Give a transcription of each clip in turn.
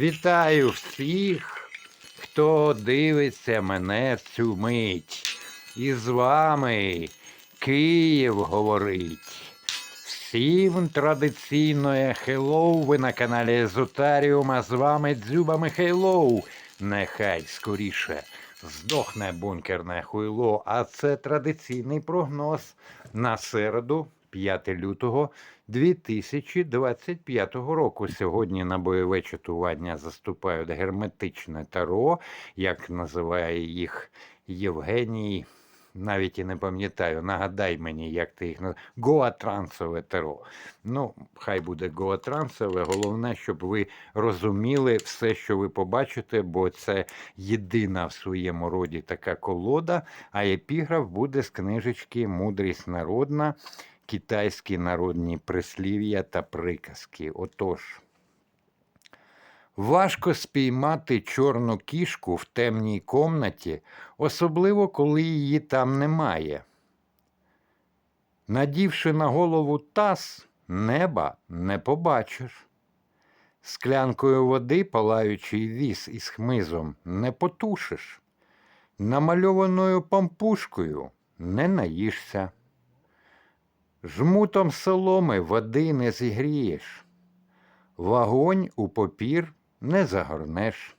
Вітаю всіх, хто дивиться мене цю мить. І з вами Київ говорить. Всім традиційне хеллоу, ви на каналі Езотаріум, а з вами Дзюба Михайлов. Нехай скоріше здохне бункерне хуйло, а це традиційний прогноз на середу, 5 лютого 2025 року. Сьогодні на бойове чатування заступають герметичне таро, як називає їх Євгеній. Навіть і не пам'ятаю, нагадай мені, як ти їх називаєш. Гоатрансове таро. Ну, хай буде гоатрансове. Головне, щоб ви розуміли все, що ви побачите, бо це єдина в своєму роді така колода, а епіграф буде з книжечки Мудрість народна, китайські народні прислів'я та приказки. Отож. Важко спіймати чорну кішку в темній комнаті, особливо коли її там немає. Надівши на голову таз, неба не побачиш. Склянкою води, палаючий віз із хмизом, не потушиш. Намальованою пампушкою не наїшся. Жмутом соломи води не зігрієш. Вогонь у попір не загорнеш.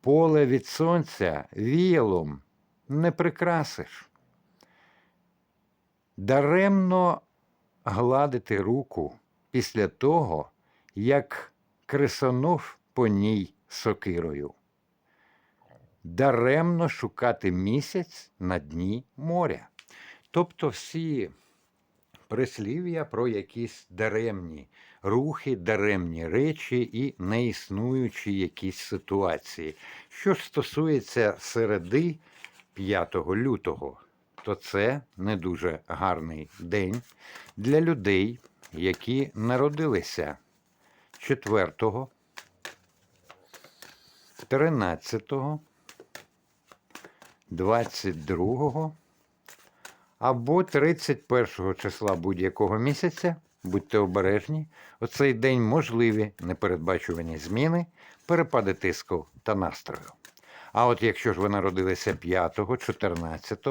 Поле від сонця віялом не прикрасиш. Даремно гладити руку після того, як кресонув по ній сокирою. Даремно шукати місяць на дні моря. Тобто всі прислів'я про якісь даремні рухи, даремні речі і неіснуючі якісь ситуації. Що ж стосується середи 5 лютого, то це не дуже гарний день для людей, які народилися 4, 13, 22 або 31 числа будь-якого місяця. Будьте обережні, у цей день можливі непередбачувані зміни, перепади тиску та настрою. А от якщо ж ви народилися 5, 14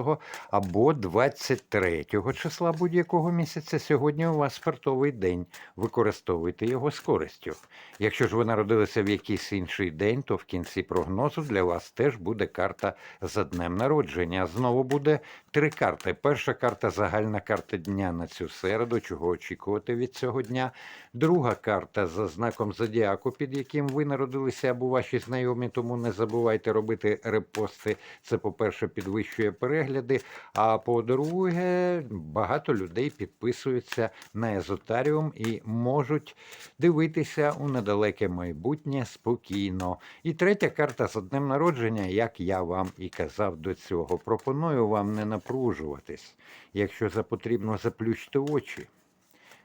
або 23 числа будь-якого місяця, сьогодні у вас спиртовий день. Використовуйте його з користю. Якщо ж ви народилися в якийсь інший день, то в кінці прогнозу для вас теж буде карта за днем народження. Знову буде три карти. Перша карта загальна карта дня на цю середу, чого очікувати від цього дня. Друга карта за знаком зодіаку, під яким ви народилися або ваші знайомі, тому не забувайте робити репости. Це, по-перше, підвищує перегляди. А по-друге, багато людей підписуються на езотаріум і можуть дивитися у недалеке майбутнє спокійно. І третя карта з днем народження, як я вам і казав до цього. Пропоную вам не напружуватись. Якщо за потрібно, заплющте очі.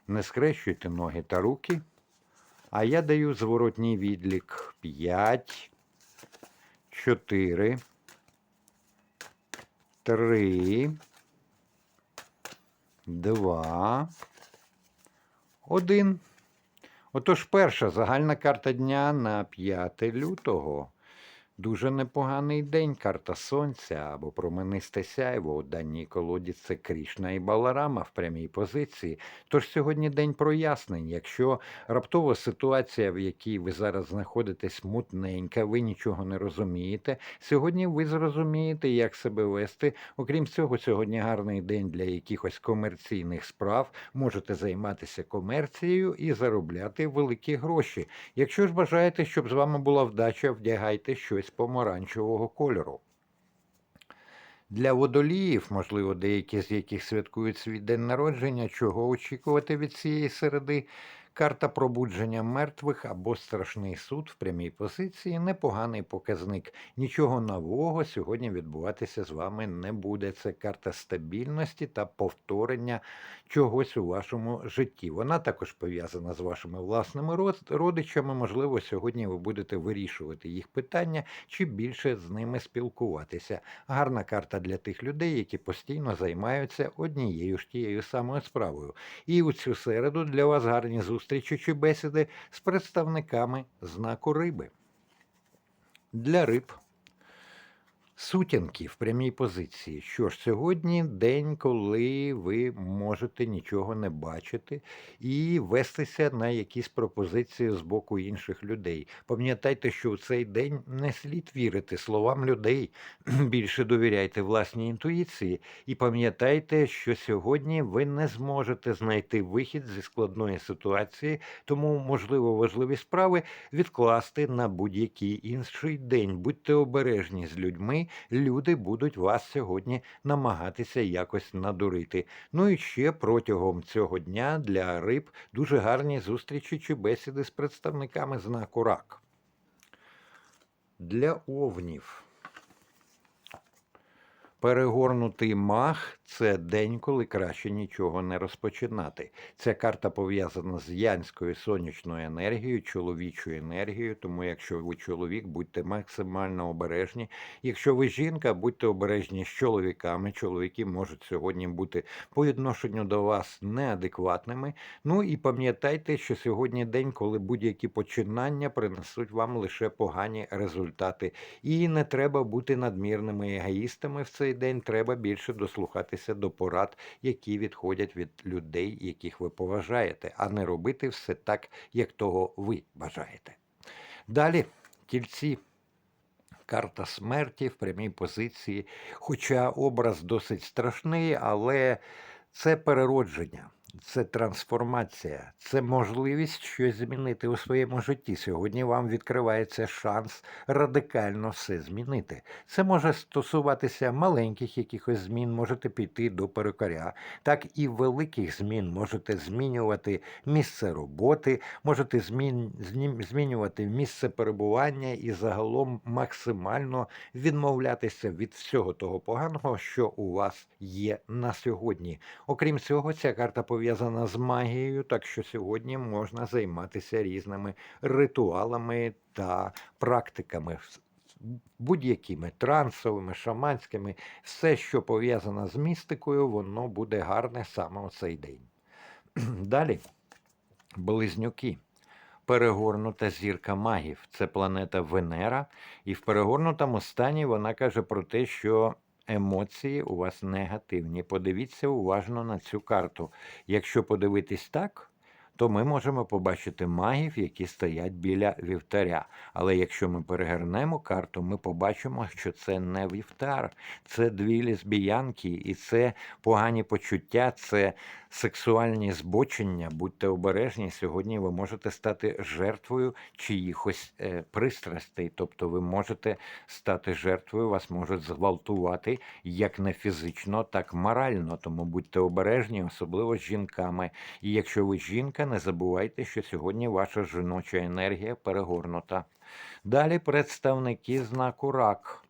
Не скрещуйте ноги та руки. А я даю зворотній відлік 5, 4, 3, 2, 1. Отож, перша загальна карта дня на 5 лютого. Дуже непоганий день, карта сонця або променисте сяйво. У даній колоді це Крішна і Баларама в прямій позиції. Тож сьогодні день прояснень. Якщо раптова ситуація, в якій ви зараз знаходитесь, мутненька, ви нічого не розумієте. Сьогодні ви зрозумієте, як себе вести. Окрім цього, сьогодні гарний день для якихось комерційних справ. Можете займатися комерцією і заробляти великі гроші. Якщо ж бажаєте, щоб з вами була вдача, вдягайте щось помаранчевого кольору. Для водоліїв, можливо, деякі з яких святкують свій день народження, чого очікувати від цієї середи. Карта пробудження мертвих або страшний суд в прямій позиції непоганий показник. Нічого нового сьогодні відбуватися з вами не буде. Це карта стабільності та повторення чогось у вашому житті. Вона також пов'язана з вашими власними родичами. Можливо, сьогодні ви будете вирішувати їх питання чи більше з ними спілкуватися. Гарна карта для тих людей, які постійно займаються однією ж тією самою справою. І у цю середу для вас гарні зустрічі зустрічі чи бесіди з представниками знаку риби. Для риб Сутінки в прямій позиції. Що ж, сьогодні день, коли ви можете нічого не бачити і вестися на якісь пропозиції з боку інших людей. Пам'ятайте, що в цей день не слід вірити словам людей. Більше довіряйте власній інтуїції. І пам'ятайте, що сьогодні ви не зможете знайти вихід зі складної ситуації, тому, можливо, важливі справи відкласти на будь-який інший день. Будьте обережні з людьми люди будуть вас сьогодні намагатися якось надурити. Ну і ще протягом цього дня для риб дуже гарні зустрічі чи бесіди з представниками знаку рак. Для овнів. Перегорнутий мах це день, коли краще нічого не розпочинати. Ця карта пов'язана з янською сонячною енергією, чоловічою енергією. Тому, якщо ви чоловік, будьте максимально обережні. Якщо ви жінка, будьте обережні з чоловіками. Чоловіки можуть сьогодні бути по відношенню до вас неадекватними. Ну і пам'ятайте, що сьогодні день, коли будь-які починання принесуть вам лише погані результати. І не треба бути надмірними егоїстами в цей день. Треба більше дослухатися до порад, які відходять від людей, яких ви поважаєте, а не робити все так, як того ви бажаєте. Далі тільці. Карта смерті в прямій позиції, хоча образ досить страшний, але це переродження, це трансформація, це можливість щось змінити у своєму житті. Сьогодні вам відкривається шанс радикально все змінити. Це може стосуватися маленьких якихось змін, можете піти до перукаря, так і великих змін можете змінювати місце роботи, можете змін, змін- змінювати місце перебування і загалом максимально відмовлятися від всього того поганого, що у вас є на сьогодні. Окрім цього, ця карта пов'язана з магією, так що сьогодні можна займатися різними ритуалами та практиками. Будь-якими трансовими, шаманськими, все, що пов'язано з містикою, воно буде гарне саме у цей день. Далі близнюки. Перегорнута зірка магів. Це планета Венера, і в перегорнутому стані вона каже про те, що емоції у вас негативні. Подивіться уважно на цю карту. Якщо подивитись так, то ми можемо побачити магів, які стоять біля вівтаря. Але якщо ми перегорнемо карту, ми побачимо, що це не вівтар, це дві лесбіянки, і це погані почуття, це сексуальні збочення. Будьте обережні. Сьогодні ви можете стати жертвою чиїхось е, пристрастей. Тобто ви можете стати жертвою, вас можуть зґвалтувати як не фізично, так морально. Тому будьте обережні, особливо з жінками. І якщо ви жінка, не забувайте, що сьогодні ваша жіноча енергія перегорнута. Далі представники знаку рак.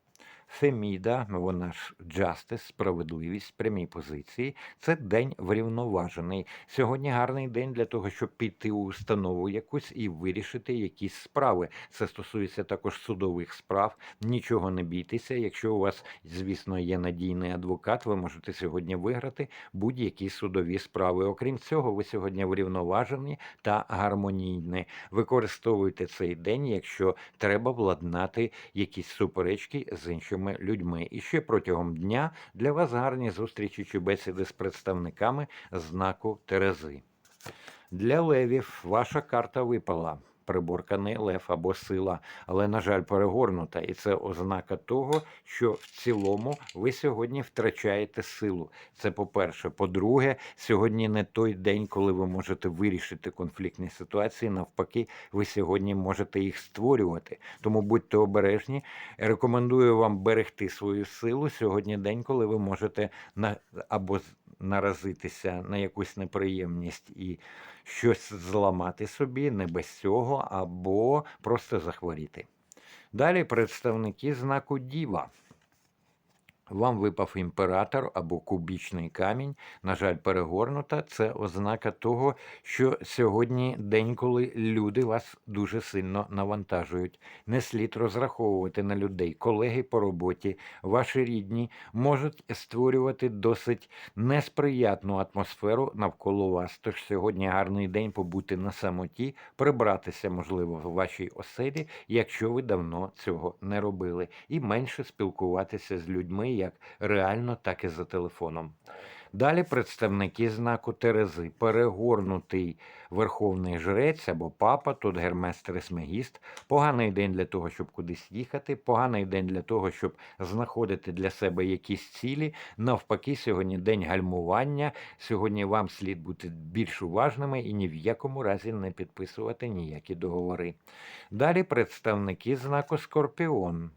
Феміда, вона ж Justice, справедливість в прямій позиції. Це день врівноважений. Сьогодні гарний день для того, щоб піти у установу якусь і вирішити якісь справи. Це стосується також судових справ. Нічого не бійтеся. Якщо у вас, звісно, є надійний адвокат, ви можете сьогодні виграти будь-які судові справи. Окрім цього, ви сьогодні врівноважені та гармонійні. Використовуйте цей день, якщо треба владнати якісь суперечки з іншими людьми. І ще протягом дня для вас гарні зустрічі чи бесіди з представниками знаку Терези. Для левів ваша карта випала. Приборканий лев або сила, але, на жаль, перегорнута. І це ознака того, що в цілому ви сьогодні втрачаєте силу. Це по-перше. По-друге, сьогодні не той день, коли ви можете вирішити конфліктні ситуації. Навпаки, ви сьогодні можете їх створювати. Тому будьте обережні. Рекомендую вам берегти свою силу. Сьогодні день, коли ви можете на або наразитися на якусь неприємність і щось зламати собі, не без цього, або просто захворіти. Далі представники знаку Діва. Вам випав імператор або кубічний камінь. На жаль, перегорнута. Це ознака того, що сьогодні день, коли люди вас дуже сильно навантажують. Не слід розраховувати на людей. Колеги по роботі, ваші рідні можуть створювати досить несприятну атмосферу навколо вас. Тож сьогодні гарний день побути на самоті, прибратися, можливо, в вашій оселі, якщо ви давно цього не робили, і менше спілкуватися з людьми як реально, так і за телефоном. Далі представники знаку Терези, перегорнутий верховний жрець або папа, тут Гермес Трисмегіст. Поганий день для того, щоб кудись їхати, поганий день для того, щоб знаходити для себе якісь цілі. Навпаки, сьогодні день гальмування. Сьогодні вам слід бути більш уважними і ні в якому разі не підписувати ніякі договори. Далі представники знаку Скорпіон.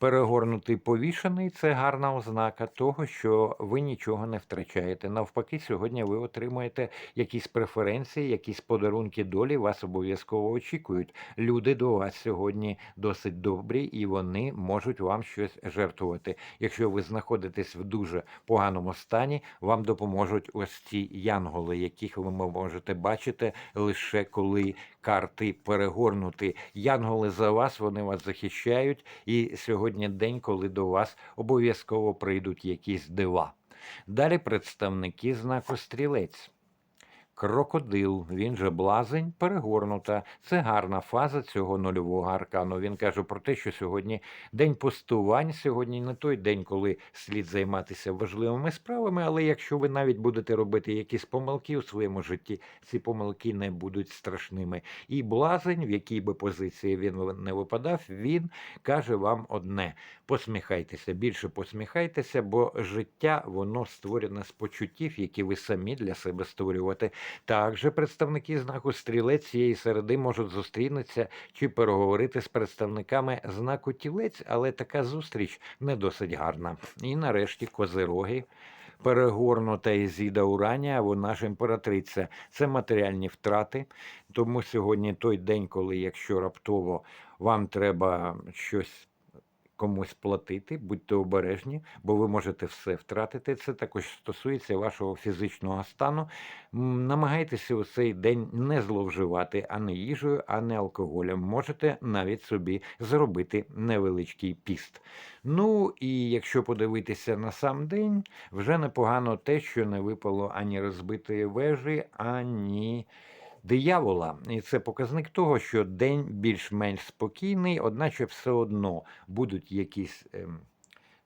Перегорнутий повішений це гарна ознака того, що ви нічого не втрачаєте. Навпаки, сьогодні ви отримуєте якісь преференції, якісь подарунки долі вас обов'язково очікують. Люди до вас сьогодні досить добрі і вони можуть вам щось жертвувати. Якщо ви знаходитесь в дуже поганому стані, вам допоможуть ось ці янголи, яких ви можете бачити лише коли карти перегорнути. Янголи за вас, вони вас захищають. І сьогодні день, коли до вас обов'язково прийдуть якісь дива. Далі представники знаку стрілець. Крокодил, він же блазень, перегорнута. Це гарна фаза цього нульового аркану. Він каже про те, що сьогодні день пустувань, сьогодні не той день, коли слід займатися важливими справами, але якщо ви навіть будете робити якісь помилки у своєму житті, ці помилки не будуть страшними. І блазень, в якій би позиції він не випадав, він каже вам одне: посміхайтеся, більше посміхайтеся, бо життя воно створене з почуттів, які ви самі для себе створювати. Також представники знаку стрілець цієї середи можуть зустрінутися чи переговорити з представниками знаку тілець, але така зустріч не досить гарна. І нарешті козироги. Перегорнута Ізіда Уранія, вона ж імператриця. Це матеріальні втрати. Тому сьогодні той день, коли якщо раптово вам треба щось комусь платити, будьте обережні, бо ви можете все втратити. Це також стосується вашого фізичного стану. Намагайтеся у цей день не зловживати ані їжею, ані алкоголем. Можете навіть собі зробити невеличкий піст. Ну і якщо подивитися на сам день, вже непогано те, що не випало ані розбитої вежі, ані диявола. І це показник того, що день більш-менш спокійний, одначе все одно будуть якісь. ем,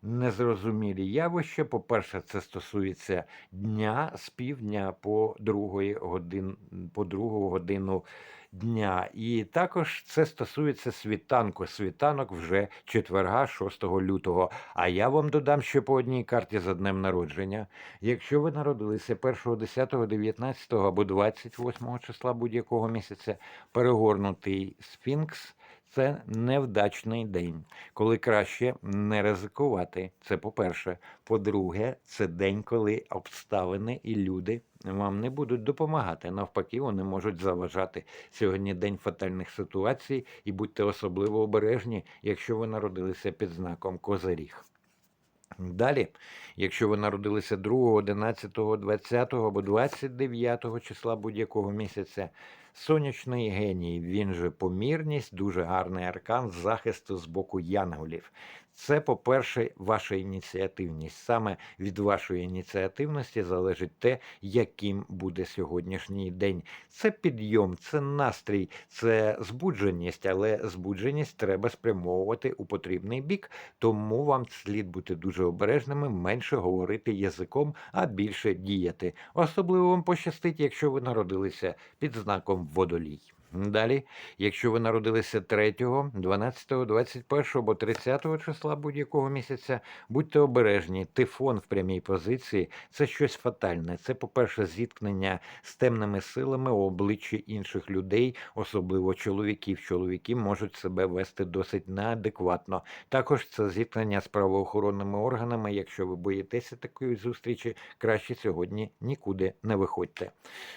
Незрозумілі явища. По-перше, це стосується дня з півдня по другої годин, по другу годину дня. І також це стосується світанку. Світанок вже четверга, 6 лютого. А я вам додам ще по одній карті за днем народження. Якщо ви народилися 1, 10, 19 або 28 числа будь-якого місяця, перегорнутий сфінкс. Це невдачний день, коли краще не ризикувати. Це по-перше. По-друге, це день, коли обставини і люди вам не будуть допомагати. Навпаки, вони можуть заважати. Сьогодні день фатальних ситуацій, і будьте особливо обережні, якщо ви народилися під знаком Козиріг. Далі, якщо ви народилися 2, 11, 20 або 29 числа будь-якого місяця, сонячний геній, він же помірність, дуже гарний аркан захисту з боку янголів. Це, по-перше, ваша ініціативність. Саме від вашої ініціативності залежить те, яким буде сьогоднішній день. Це підйом, це настрій, це збудженість, але збудженість треба спрямовувати у потрібний бік, тому вам слід бути дуже обережними, менше говорити язиком, а більше діяти. Особливо вам пощастить, якщо ви народилися під знаком водолій. Далі, якщо ви народилися 3, 12, 21 або 30 числа будь-якого місяця, будьте обережні. Тифон в прямій позиції це щось фатальне. Це, по-перше, зіткнення з темними силами у обличчі інших людей, особливо чоловіків. Чоловіки можуть себе вести досить неадекватно. Також це зіткнення з правоохоронними органами. Якщо ви боїтеся такої зустрічі, краще сьогодні нікуди не виходьте.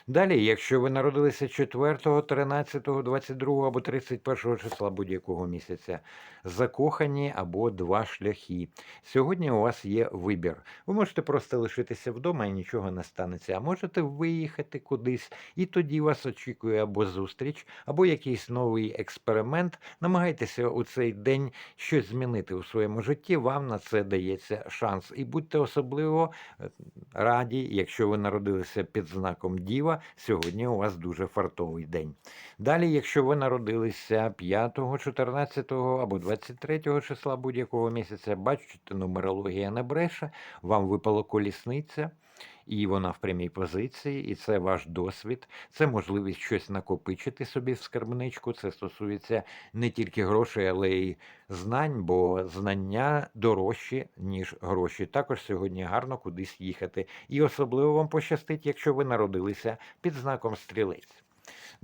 Далі, якщо ви народилися 4, 13, 19, 22 або 31 числа будь-якого місяця. Закохані або два шляхи. Сьогодні у вас є вибір. Ви можете просто лишитися вдома і нічого не станеться, а можете виїхати кудись, і тоді вас очікує або зустріч, або якийсь новий експеримент. Намагайтеся у цей день щось змінити у своєму житті. Вам на це дається шанс. І будьте особливо е, раді, якщо ви народилися під знаком Діва. Сьогодні у вас дуже фартовий день. Далі, якщо ви народилися 5, 14 або 23 числа будь-якого місяця, бачите, нумерологія не бреше, вам випала колісниця. І вона в прямій позиції, і це ваш досвід, це можливість щось накопичити собі в скарбничку. Це стосується не тільки грошей, але й знань, бо знання дорожчі, ніж гроші. Також сьогодні гарно кудись їхати. І особливо вам пощастить, якщо ви народилися під знаком стрілець.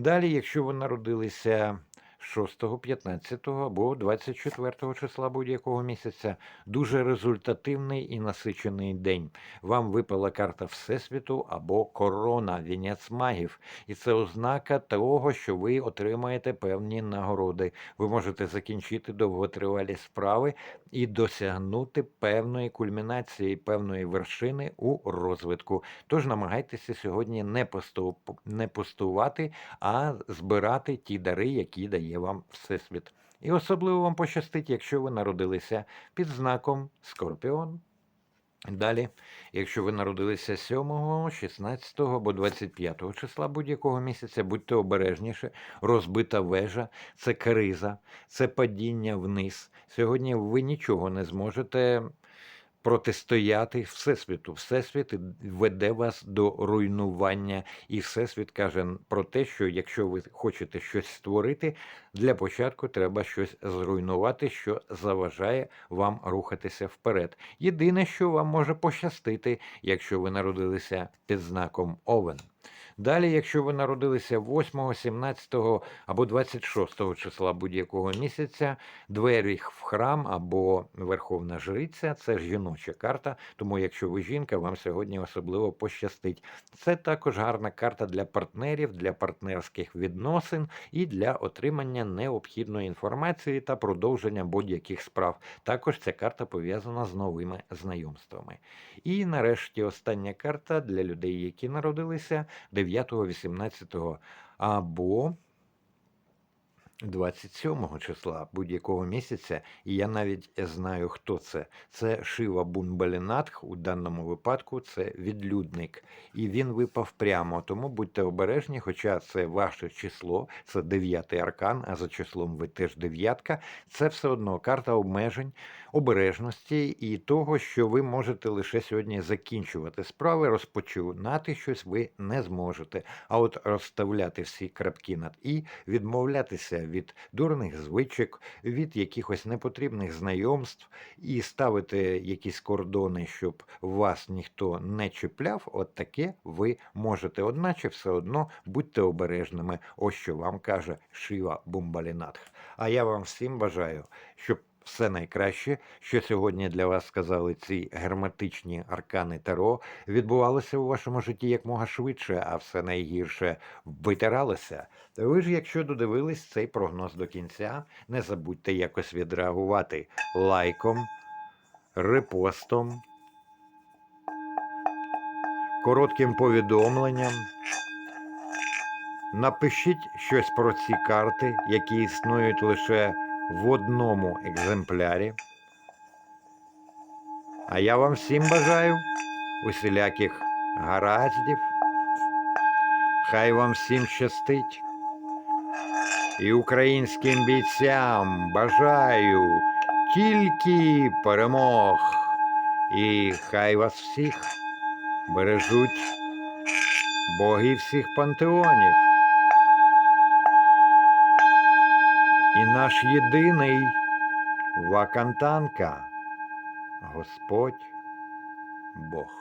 Далі, якщо ви народилися 6, 15 або 24 числа будь-якого місяця, дуже результативний і насичений день. Вам випала карта Всесвіту або корона, вінець магів. І це ознака того, що ви отримаєте певні нагороди. Ви можете закінчити довготривалі справи і досягнути певної кульмінації, певної вершини у розвитку. Тож намагайтеся сьогодні не постувати, а збирати ті дари, які дає вам Всесвіт. І особливо вам пощастить, якщо ви народилися під знаком Скорпіон. Далі, якщо ви народилися 7, 16 або 25 числа будь-якого місяця, будьте обережніше, розбита вежа, це криза, це падіння вниз. Сьогодні ви нічого не зможете протистояти Всесвіту. Всесвіт веде вас до руйнування, і Всесвіт каже про те, що якщо ви хочете щось створити, для початку треба щось зруйнувати, що заважає вам рухатися вперед. Єдине, що вам може пощастити, якщо ви народилися під знаком Овен. Далі, якщо ви народилися 8, 17 або 26 числа будь-якого місяця, двері в храм або Верховна Жриця це жіноча карта. Тому, якщо ви жінка, вам сьогодні особливо пощастить. Це також гарна карта для партнерів, для партнерських відносин і для отримання необхідної інформації та продовження будь-яких справ. Також ця карта пов'язана з новими знайомствами. І нарешті остання карта для людей, які народилися 9, 18 або 27 числа будь-якого місяця, і я навіть знаю, хто це. Це Шива Бунбалінатх, у даному випадку це відлюдник. І він випав прямо. Тому будьте обережні, хоча це ваше число, це дев'ятий аркан, а за числом ви теж дев'ятка. Це все одно карта обмежень, обережності і того, що ви можете лише сьогодні закінчувати справи, розпочинати щось ви не зможете. А от розставляти всі крапки над і відмовлятися від дурних звичок, від якихось непотрібних знайомств і ставити якісь кордони, щоб вас ніхто не чіпляв, от таке ви можете. Одначе все одно будьте обережними. Ось що вам каже Шива Бумбалінатх. А я вам всім бажаю, щоб все найкраще, що сьогодні для вас сказали ці герметичні аркани Таро, відбувалося у вашому житті якмога швидше, а все найгірше витиралося. Ви ж, якщо додивились цей прогноз до кінця, не забудьте якось відреагувати лайком, репостом, коротким повідомленням. Напишіть щось про ці карти, які існують лише в одному екземплярі. А я вам всім бажаю усіляких гараздів. Хай вам всім щастить. І українським бійцям бажаю тільки перемог. І хай вас всіх бережуть боги всіх пантеонів. І наш єдиний Вакантанка, Господь Бог.